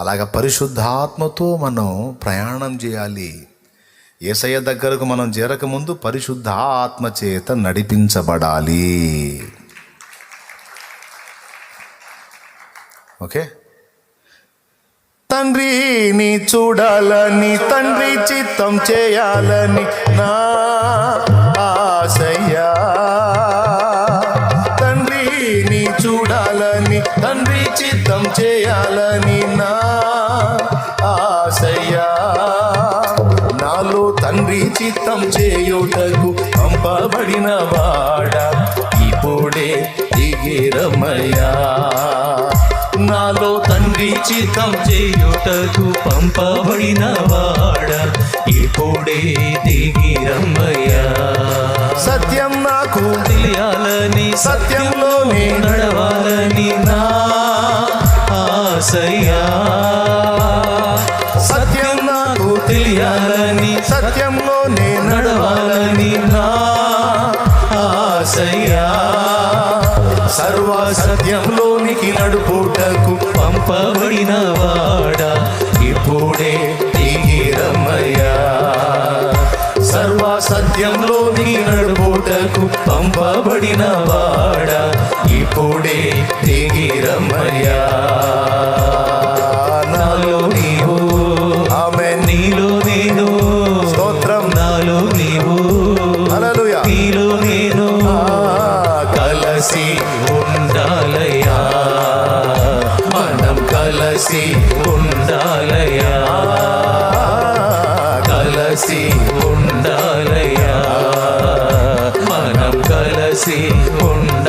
అలాగ పరిశుద్ధాత్మతో మనం ప్రయాణం చేయాలి. ఏసయ్య దగ్గరకు మనం చేరకముందు పరిశుద్ధ ఆత్మ చేత నడిపించబడాలి. ఓకే? తండ్రిని చూడాలని తండ్రి చిత్తం చేయాలని నా ఆశయ్యా. తండ్రిని చూడాలని తండ్రి చిత్తం చేయాలని నా తండ్రి చిత్తం చేయుటకు పంపబడిన వాడ. ఇప్పుడే దిగిరమయ్యా. నాలో తండ్రి చిత్తం చేయుటకు పంపబడిన వాడ. ఇప్పుడే దిగిరమ్మయ్యా సత్యం నాకు తెలియాలని సత్యంలోనే నడవాలని నా ఆశయ్యా. చేయాలని సత్యంలో నేను నడవాలని నా ఆశయ్యా సర్వ సత్యంలోనికి నడుపుటకు పంపబడిన వాడ ఇప్పుడే దిగిరమయ్యా సర్వ సత్యంలోనికి నడుపుటకు పంపబడిన వాడ ఇప్పుడే దిగిరమయ్యా கலசி உண்டாலயா? மனம் கலசி உண்டாலயா? கலசி உண்டாலயா? மனம் கலசி உண்ட